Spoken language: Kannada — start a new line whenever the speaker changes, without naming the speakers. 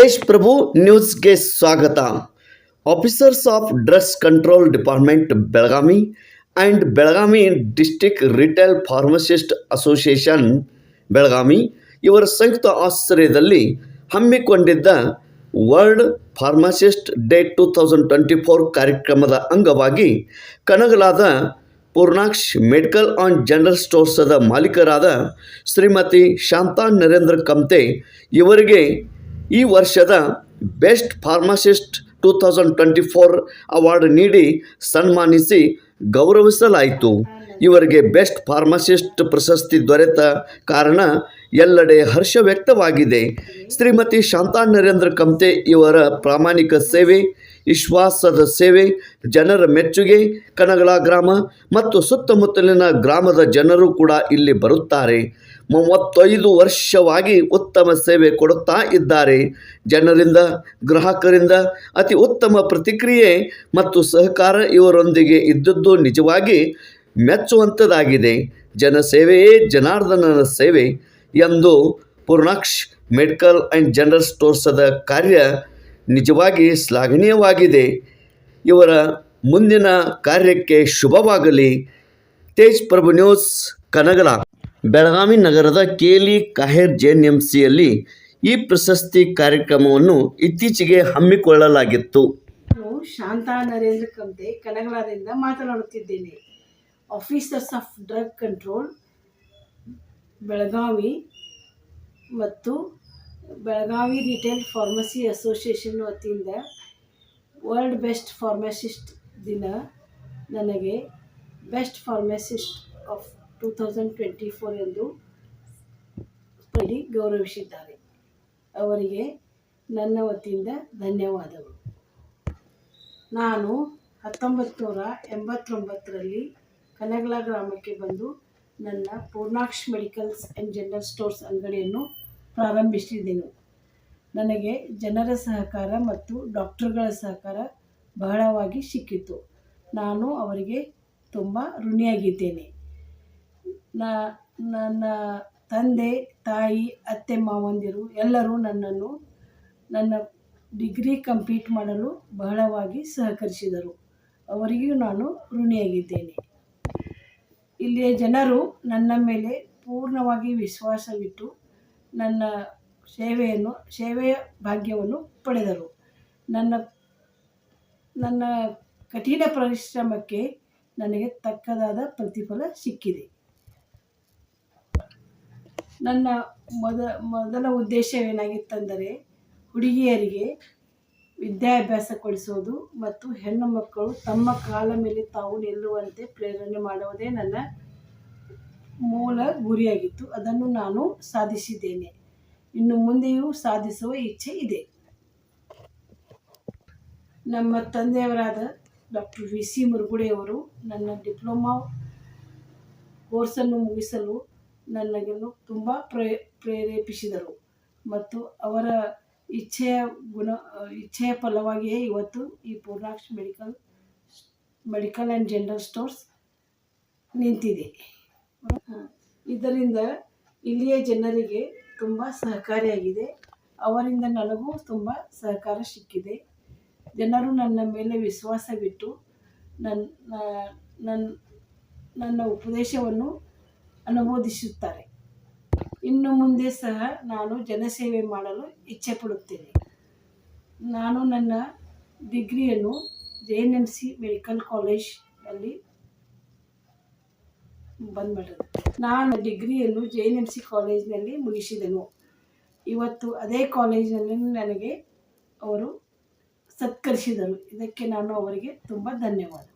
ತೇಜ್ ಪ್ರಭು ನ್ಯೂಸ್ಗೆ ಸ್ವಾಗತ. Officers of drugs control department Belagavi and Belagavi district retail pharmacist association Belagavi ಇವರ ಸಂಯುಕ್ತ ಆಶ್ರಯದಲ್ಲಿ ಹಮ್ಮಿಕೊಂಡಿದ್ದ world pharmacist day two thousand twenty four ಕಾರ್ಯಕ್ರಮದ ಅಂಗವಾಗಿ ಕನಗಲಾದ ಪೂರ್ಣಾಕ್ಷ್ ಮೆಡಿಕಲ್ ಆ್ಯಂಡ್ ಜನರಲ್ ಸ್ಟೋರ್ಸದ ಮಾಲೀಕರಾದ ಶ್ರೀಮತಿ ಶಾಂತಾ ನರೇಂದ್ರ ಕಮ್ತೆ ಇವರಿಗೆ ಈ ವರ್ಷದ best pharmacist two thousand twenty four award ನೀಡಿ ಸನ್ಮಾನಿಸಿ ಗೌರವಿಸಲಾಯಿತು. ಇವರಿಗೆ ಬೆಸ್ಟ್ ಫಾರ್ಮಸಿಸ್ಟ್ ಪ್ರಶಸ್ತಿ ದೊರೆತ ಕಾರಣ ಎಲ್ಲೆಡೆ ಹರ್ಷ ವ್ಯಕ್ತವಾಗಿದೆ. ಶ್ರೀಮತಿ ಶಾಂತಾ ನರೇಂದ್ರ ಕಮ್ತೆ ಇವರ ಪ್ರಾಮಾಣಿಕ ಸೇವೆ ವಿಶ್ವಾಸದ ಸೇವೆ, ಜನರ ಮೆಚ್ಚುಗೆ ಕನಗಳ ಗ್ರಾಮ ಮತ್ತು ಸುತ್ತಮುತ್ತಲಿನ ಗ್ರಾಮದ ಜನರು ಕೂಡ ಇಲ್ಲಿ ಬರುತ್ತಾರೆ. ಮೂವತ್ತೈದು ವರ್ಷವಾಗಿ ಉತ್ತಮ ಸೇವೆ ಕೊಡುತ್ತಾ ಇದ್ದಾರೆ. ಜನರಿಂದ, ಗ್ರಾಹಕರಿಂದ ಅತಿ ಉತ್ತಮ ಪ್ರತಿಕ್ರಿಯೆ ಮತ್ತು ಸಹಕಾರ ಇವರೊಂದಿಗೆ ಇದ್ದದ್ದು ನಿಜವಾಗಿ ಮೆಚ್ಚುವಂಥದ್ದಾಗಿದೆ ಜನಸೇವೆಯೇ ಜನಾರ್ದನನ ಸೇವೆ ಎಂದು ಪೂರ್ಣಾಕ್ಷ್ ಮೆಡಿಕಲ್ ಆ್ಯಂಡ್ ಜನರಲ್ ಸ್ಟೋರ್ಸದ ಕಾರ್ಯ ನಿಜವಾಗಿ ಶ್ಲಾಘನೀಯವಾಗಿದೆ. ಇವರ ಮುಂದಿನ ಕಾರ್ಯಕ್ಕೆ ಶುಭವಾಗಲಿ. ತೇಜ್ ಪ್ರಭು ನ್ಯೂಸ್, ಕನಗಲ. ಬೆಳಗಾವಿ ನಗರದ ಕೇಲಿ ಕಾಹೇರ್ ಜೆನ್ ಎಂ ಸಿಯಲ್ಲಿ ಈ ಪ್ರಶಸ್ತಿ ಕಾರ್ಯಕ್ರಮವನ್ನು ಇತ್ತೀಚೆಗೆ ಹಮ್ಮಿಕೊಳ್ಳಲಾಗಿತ್ತು.
ನಾನು ಶಾಂತಾ ನರೇಂದ್ರ ಕಂತೆ ಕನಗಲದಿಂದ ಮಾತನಾಡುತ್ತಿದ್ದೇನೆ. Officers of drug control Belagavi ಮತ್ತು ಬೆಳಗಾವಿ ರಿಟೇಲ್ ಫಾರ್ಮಸಿ ಅಸೋಸಿಯೇಷನ್ ವತಿಯಿಂದ ವರ್ಲ್ಡ್ ಬೆಸ್ಟ್ ಫಾರ್ಮಸಿಸ್ಟ್ ದಿನ ನನಗೆ best pharmacist of two thousand twenty four ಎಂದು ಪಡಿ ಗೌರವಿಸಿದ್ದಾರೆ. ಅವರಿಗೆ ನನ್ನ ವತಿಯಿಂದ ಧನ್ಯವಾದಗಳು. ನಾನು ಹತ್ತೊಂಬತ್ತು ನೂರ ಎಂಬತ್ತೊಂಬತ್ತರಲ್ಲಿ ಕನಗಲ ಗ್ರಾಮಕ್ಕೆ ಬಂದು ನನ್ನ Purnaksh medicals and general stores ಅಂಗಡಿಯನ್ನು ಪ್ರಾರಂಭಿಸಿದೆನು. ನನಗೆ ಜನರ ಸಹಕಾರ ಮತ್ತು ಡಾಕ್ಟರ್ಗಳ ಸಹಕಾರ ಬಹಳವಾಗಿ ಸಿಕ್ಕಿತು. ನಾನು ಅವರಿಗೆ ತುಂಬ ಋಣಿಯಾಗಿದ್ದೇನೆ. ನನ್ನ ತಂದೆ, ತಾಯಿ, ಅತ್ತೆ, ಮಾವಂದಿರು ಎಲ್ಲರೂ ನನ್ನನ್ನು, ನನ್ನ ಡಿಗ್ರಿ ಕಂಪ್ಲೀಟ್ ಮಾಡಲು ಬಹಳವಾಗಿ ಸಹಕರಿಸಿದರು. ಅವರಿಗೂ ನಾನು ಋಣಿಯಾಗಿದ್ದೇನೆ. ಇಲ್ಲಿಯ ಜನರು ನನ್ನ ಮೇಲೆ ಪೂರ್ಣವಾಗಿ ವಿಶ್ವಾಸವಿಟ್ಟು ನನ್ನ ಸೇವೆಯನ್ನು, ಸೇವೆಯ ಭಾಗ್ಯವನ್ನು ಪಡೆದರು. ನನ್ನ ನನ್ನ ಕಠಿಣ ಪರಿಶ್ರಮಕ್ಕೆ ನನಗೆ ತಕ್ಕದಾದ ಪ್ರತಿಫಲ ಸಿಕ್ಕಿದೆ. ನನ್ನ ಮೊದ, ಮೊದಲ ಉದ್ದೇಶವೇನಾಗಿತ್ತೆಂದರೆ ಹುಡುಗಿಯರಿಗೆ ವಿದ್ಯಾಭ್ಯಾಸ ಕೊಡಿಸೋದು ಮತ್ತು ಹೆಣ್ಣು ಮಕ್ಕಳು ತಮ್ಮ ಕಾಲ ಮೇಲೆ ತಾವು ನಿಲ್ಲುವಂತೆ ಪ್ರೇರಣೆ ಮಾಡುವುದೇ ನನ್ನ ಮೂಲ ಗುರಿಯಾಗಿತ್ತು. ಅದನ್ನು ನಾನು ಸಾಧಿಸಿದ್ದೇನೆ. ಇನ್ನು ಮುಂದೆಯೂ ಸಾಧಿಸುವ ಇಚ್ಛೆ ಇದೆ. ನಮ್ಮ ತಂದೆಯವರಾದ ಡಾಕ್ಟರ್ ವಿ ಸಿ ಮುರುಗುಡೆಯವರು ನನ್ನ ಡಿಪ್ಲೊಮಾ ಕೋರ್ಸನ್ನು ಮುಗಿಸಲು ನನಗನ್ನು ತುಂಬ ಪ್ರೇ, ಪ್ರೇರೇಪಿಸಿದರು ಮತ್ತು ಅವರ ಇಚ್ಛೆಯ ಗುಣ, ಇಚ್ಛೆಯ ಫಲವಾಗಿಯೇ ಇವತ್ತು ಈ Purnaksh medical medical and general stores ನಿಂತಿದೆ. ಇದರಿಂದ ಇಲ್ಲಿಯ ಜನರಿಗೆ ತುಂಬ ಸಹಕಾರಿಯಾಗಿದೆ. ಅವರಿಂದ ನನಗೂ ತುಂಬ ಸಹಕಾರ ಸಿಕ್ಕಿದೆ. ಜನರು ನನ್ನ ಮೇಲೆ ವಿಶ್ವಾಸವಿಟ್ಟು ನನ್ನ ನನ್ನ ನನ್ನ ಉಪದೇಶವನ್ನು ಅನುಮೋದಿಸುತ್ತಾರೆ. ಇನ್ನು ಮುಂದೆ ಸಹ ನಾನು ಜನಸೇವೆ ಮಾಡಲು ಇಚ್ಛೆ ಪಡುತ್ತೇನೆ ನಾನು ನನ್ನ ಡಿಗ್ರಿಯನ್ನು J N M C medical ಕಾಲೇಜ್ನಲ್ಲಿ ಬಂದ್ ನಾನು ಡಿಗ್ರಿಯನ್ನು ಜೆ ಎನ್ ಎಂ ಸಿ ಕಾಲೇಜಿನಲ್ಲಿ ಮುಗಿಸಿದೆನು. ಇವತ್ತು ಅದೇ ಕಾಲೇಜಿನಲ್ಲಿ ನನಗೆ ಅವರು ಸತ್ಕರಿಸಿದರು. ಇದಕ್ಕೆ ನಾನು ಅವರಿಗೆ ತುಂಬ ಧನ್ಯವಾದ.